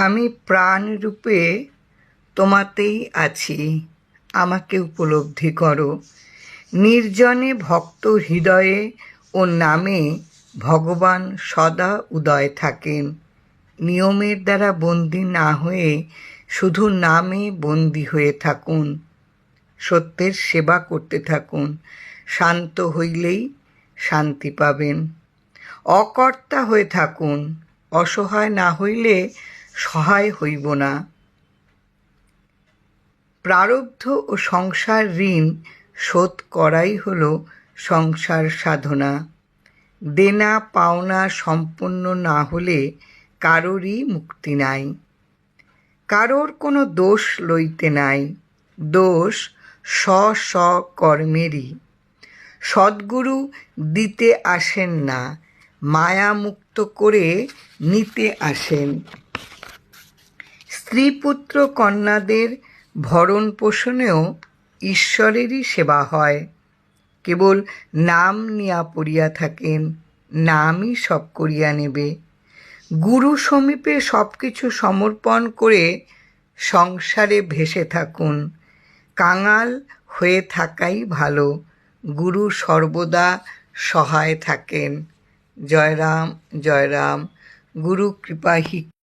আমি প্রাণরূপে তোমাতেই আছি। আমাকে উপলব্ধি করো। নির্জনে ভক্ত হৃদয়ে ও নামে ভগবান সদা উদয় থাকেন। নিয়মের দ্বারা বন্দী না হয়ে শুধু নামে বন্দী হয়ে থাকুন। সত্যের সেবা করতে থাকুন। শান্ত হইলেই শান্তি পাবেন। অকর্তা হয়ে থাকুন। অসহায় না হইলে সহায় হইব না। প্রারব্ধ ও সংসার ঋণ শোধ করাই হল সংসার সাধনা। দেনা পাওনা সম্পন্ন না হলে কারোরই মুক্তি নাই। কারোর কোনো দোষ লইতে নাই। দোষ স্ব স্ব কর্মেরই সদ্গুরু দিতে আসেন না, মায়া মুক্ত করে নিতে আসেন। স্ত্রী পুত্র কন্যাদের ভরণ পোষণেও ঈশ্বরেরই সেবা হয়। কেবল নাম নিয়া পড়িয়া থাকেন, নামই সব করিয়া নেবে। গুরু সমীপে সব কিছু সমর্পণ করে সংসারে ভেসে থাকুন। কাঙাল হয়ে থাকাই ভালো, গুরু সর্বদা সহায় থাকেন। জয়রাম জয়রাম, গুরু কৃপাহি।